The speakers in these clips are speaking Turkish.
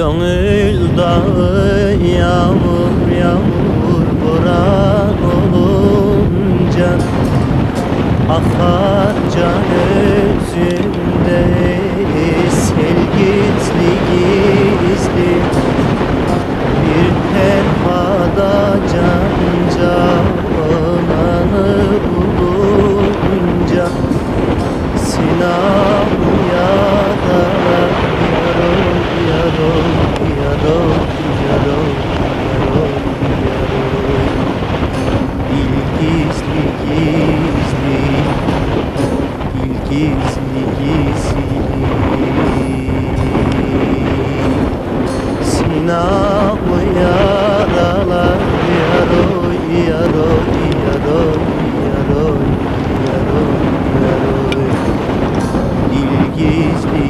Gönül dağı yağmur yağmur boran olunca Akar can gizli Sinahı yaralar yaro yaro yaro yaro yaro yaro Dil gizli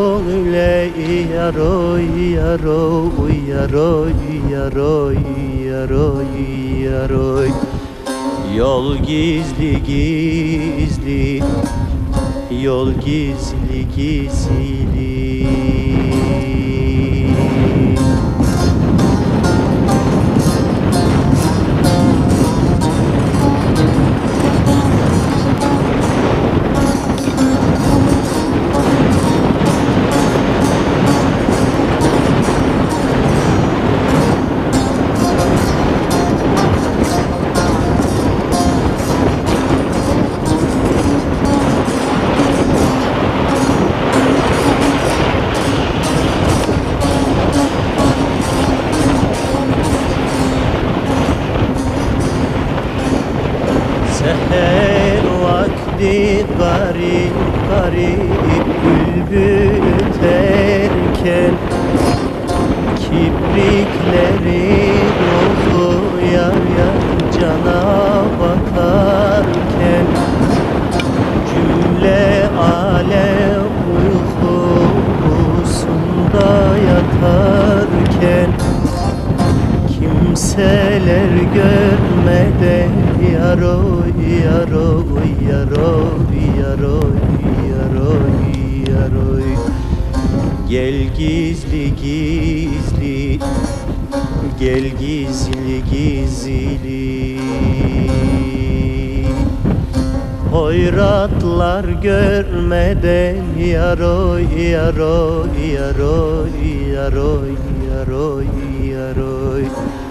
yaro yaro yaro yaro yaro yaro Yol gizli gizli. Yol gizli gizli vakti garip garip bülbül öterken Kibrikleri dolu yar yar cana bakarken. Cümle alem uykusunda yatarken Kimseler görmeden yaro yaro yaro yaro yaro yaro Gel gizli gizli Gel gizli gizli. Hoyratlar görmeden yaro yaro yaro yaro yaro yaro